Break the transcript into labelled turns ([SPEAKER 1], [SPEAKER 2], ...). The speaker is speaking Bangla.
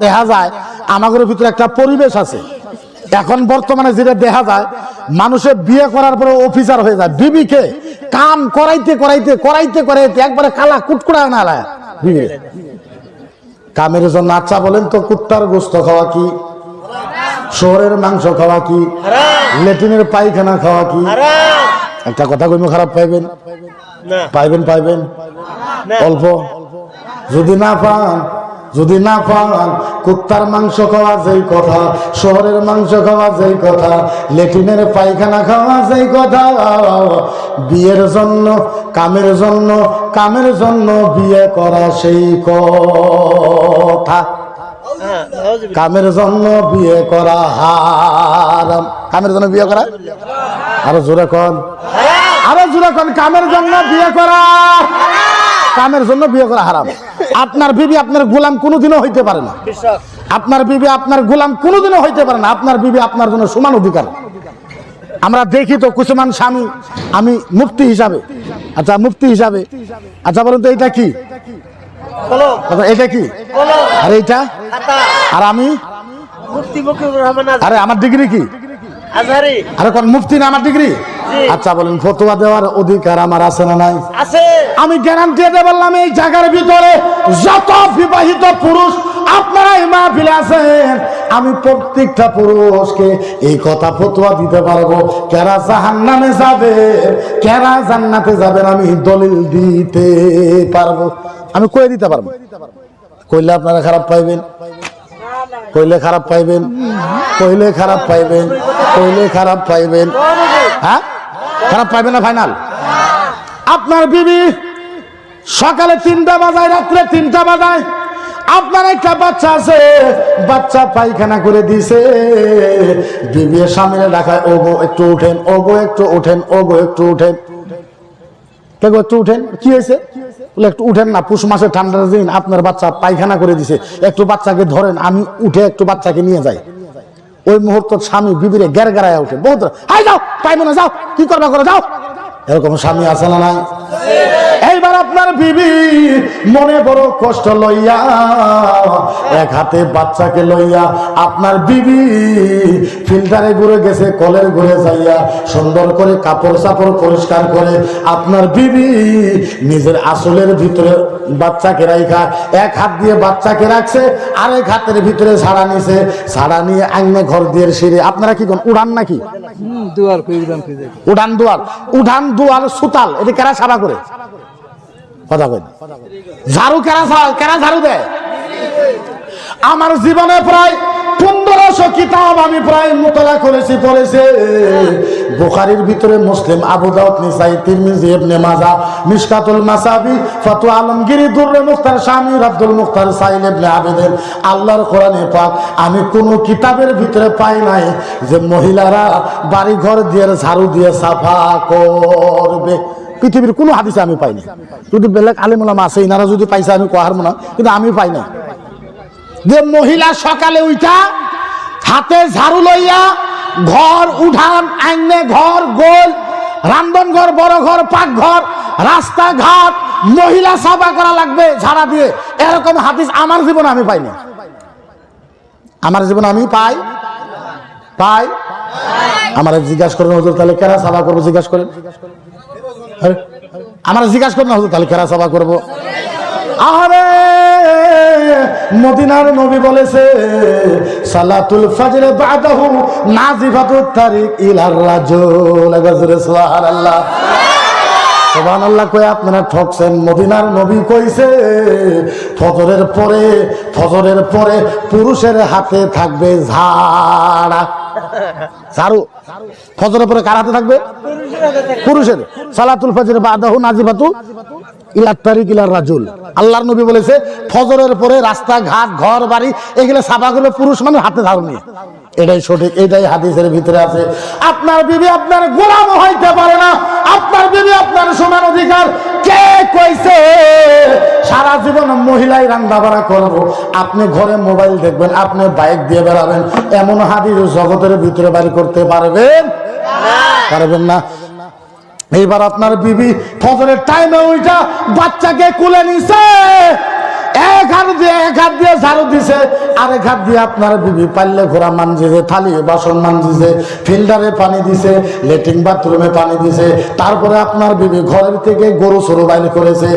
[SPEAKER 1] দেখা যায় আমাদের ভিতরে একটা পরিবেশ আছে। এখন বর্তমানে যেটা দেখা যায় মানুষের বিয়ে করার পরে অফিসার হয়ে যায়। বিবিকে কাম করাইতে করাইতে করাইতে করাইতে একবারে কালা কুটকুড়া না কামের জন্য আচ্ছা বলেন তো কুত্তার গোস্ত খাওয়া কি? শহরের মাংস খাওয়া কি? লেটিনের পায়খানা খাওয়া কি? একটা কথা কইমো খারাপ পাইবেন? পাইবেন পাইবেন? অল্প? যদি না পান যদি না পান, কুত্তার মাংস খাওয়া যেই কথা, শহরের মাংস খাওয়া যেই কথা লেট্রিনের পায়খানা খাওয়া যেই কথা, বিয়ের জন্য, কামের জন্য কামের জন্য বিয়ে করা সেই কথা। কামের জন্য বিয়ে করা হারাম। কামের জন্য বিয়ে করা? আরও জোরে কন। আরও জোরে কন, কামের জন্য বিয়ে করা কামের জন্য বিয়ে করা হারাম। আপনার বিবি আপনার গোলাম কোনোদিনও হইতে পারে না। আপনার বিবি আপনার গোলাম কোনোদিনও হইতে পারে না। আপনার বিবি আপনার জন্য সমান অধিকার। আমরা দেখি তো কুসুমান স্বামী আমি মুফতি হিসাবে। আচ্ছা মুফতি হিসাবে। আচ্ছা বলুন তো এটা কি? আচ্ছা, এটা কি? আর এইটা? আর আমি? আরে আমার ডিগ্রি কি? আরে কোন মুফতি না আমার ডিগ্রি? আচ্ছা বলেন ফতোয়া দেওয়ার অধিকার আমার আছে না নাই?
[SPEAKER 2] আছে।
[SPEAKER 1] আমি গ্যারান্টি দিয়ে বললাম এই জায়গার ভিতরে যত বিবাহিত পুরুষ আপনারা এই মাহফিলে আছেন, আমি প্রত্যেকটা পুরুষকে এই কথা ফতোয়া দিতে পারব, কেরা জাহান্নামে যাবে, কেরা জান্নাতে যাবেন আমি দলিল দিতে পারব। আমি কয়ে দিতে পারব। কইলে আপনারা খারাপ পাইবেন, কইলে খারাপ পাইবেন, কইলে খারাপ পাইবেন, কইলে খারাপ পাইবেন। হ্যাঁ? খারাপ পাইবেন না ফাইনাল আপনার বিবি সকালে তিনটা বাজায়, রাত্রে তিনটা বাজায়। আপনার একটা বাচ্চা আছে, বাচ্চা পায়খানা করে দিছে। বিবি সামনে ডাকায়, ওগো, একটু উঠেন, ওগো, একটু উঠেন, ওগো, একটু উঠেন। দেখো একটু উঠেন, কি হয়েছে? একটু উঠেন না, পুষ মাসে ঠান্ডার দিন আপনার বাচ্চা পায়খানা করে দিছে। একটু বাচ্চাকে ধরেন, আমি উঠে একটু বাচ্চাকে নিয়ে যাই। ওই মুহূর্ত স্বামী বিবিরে গ্যার গেরায় উঠে বহুত হাই, যাও পাইবো না, যাও, কি করবা করো, যাও। এরকম স্বামী আছে না নাই? এইবার আপনার বিবি মনে বড় কষ্ট লইয়া এক হাতে বাচ্চাকে লইয়া আপনার বিবি ফিল্টারে ঘুরে গেছে কলের ঘুরে যাইয়া সুন্দর করে কাপড় চাপড় পরিষ্কার করে আপনার বিবি নিজের আসলের ভিতরে বাচ্চাকে রাইখা এক হাত দিয়ে বাচ্চাকে রাখছে আরেক হাতের ভিতরে ছাড়া নিছে ছাড়া নিয়ে আইনে ঘর দিয়ে সিঁড়ে আপনারা কি কোন উড়ান নাকি?
[SPEAKER 3] উড়ান
[SPEAKER 1] দুয়ার। উঠান দুয়ার সুতাল, এটা কেরা সারা করে? কথা কই ঝাড়ু কেরা কেরা ঝাড়ু দেয়? আমার জীবনে প্রায় পনেরোশো কিতাব আমি প্রায় মোতলা করেছি, পড়েছে। বুখারির ভিতরে মুসলিম, আবু দাউদ, নিসাই, তিরমিজি, ইবনে মাজা মিশকাতুল মাসাবি ফতু আলমগিরি, দুর্রে মুখতার আব্দুল মুখতার সাইল ইবনে আল্লাহর কোরআনে পাক, আমি কোন কিতাবের ভিতরে পাই নাই যে মহিলারা বাড়ি ঘর দিয়ে ঝাড়ু দিয়ে সাফা করবে। পৃথিবীর কোনো হাদিসে আমি পাইনি যদি বেলেগ আলিমুলামা আছে, ইনারা যদি পাইছে, আমি কোহার মনে, কিন্তু আমি পাই নাই। যে মহিলা সকালে উঠা হাতে ঝাড়ু লইয়া ঘর, উঠান, আইনে ঘর, গোল রান্ধন ঘর, বড় ঘর, পাক ঘর, রাস্তাঘাট, মহিলা সাফা করা লাগবে, ঝাড়া দিয়ে। এরকম হাদিস আমার জীবনে আমি পাইনি। আমার জীবনে আমি পাই? পাই? আমার জিজ্ঞাসা করেন, হুজুর, তাহলে কেরা সাফা করব? জিজ্ঞাসা করেন। আমার জিজ্ঞাসা করেন, হুজুর, তাহলে কেরা সাফা করব? আরে মদিনার নবী বলেছে, সালাতুল ফজর বাদাহু নাজিফাতুত তারিক ইলার রাজুল। গজরে সুবহানাল্লাহ। সুবহানাল্লাহ কই আপনারা ঠকছেন। মদিনার নবী কইছে, ফজরের পরে ফজরের পরে পুরুষের হাতে থাকবে ঝাড়া। ঝাড়ু? ফজরের পরে কার হাতে থাকবে? পুরুষের সালাতুল ফজর বাদাহু নাজিফাতু ইলার তারিক ইলার রাজুল। আল্লাহর নবী বলেছে, ফজরের পরে ঘর বাড়ি এগুলো সাফাগুলো পুরুষ মানে হাতে এটাই সঠিক, এটাই হাদিসের ভিতরে আছে। আপনার বিবি আপনার গোলাম হইতে পারে না। আপনার বিবি আপনার সমান অধিকার। কে কইছে? সারা জীবন মহিলাই রান্না বাড়া করব। আপনি ঘরে মোবাইল দেখবেন, আপনি বাইক দিয়ে বেড়াবেন। এমন হাদিস জগতের ভিতরে বাড়ি করতে পারবেন? পারবেন না। এইবার আপনার বিবি ফজরের টাইমে ওইটা বাচ্চাকে কুলে নিছে। এক হাত দিয়ে, এক হাত দিয়ে ঝাড়ু দিছে। আরেক হাত দিয়ে আপনার বিবি পাল্লে ঘোরা মানজিছে, থালি, বাসন মানজিছে, ফিল্টারে পানি দিছে, লেট্রিন বাথরুমে পানি দিছে। তারপরে আপনার বিবি ঘরের থেকে গরু সরু বাইর করেছে।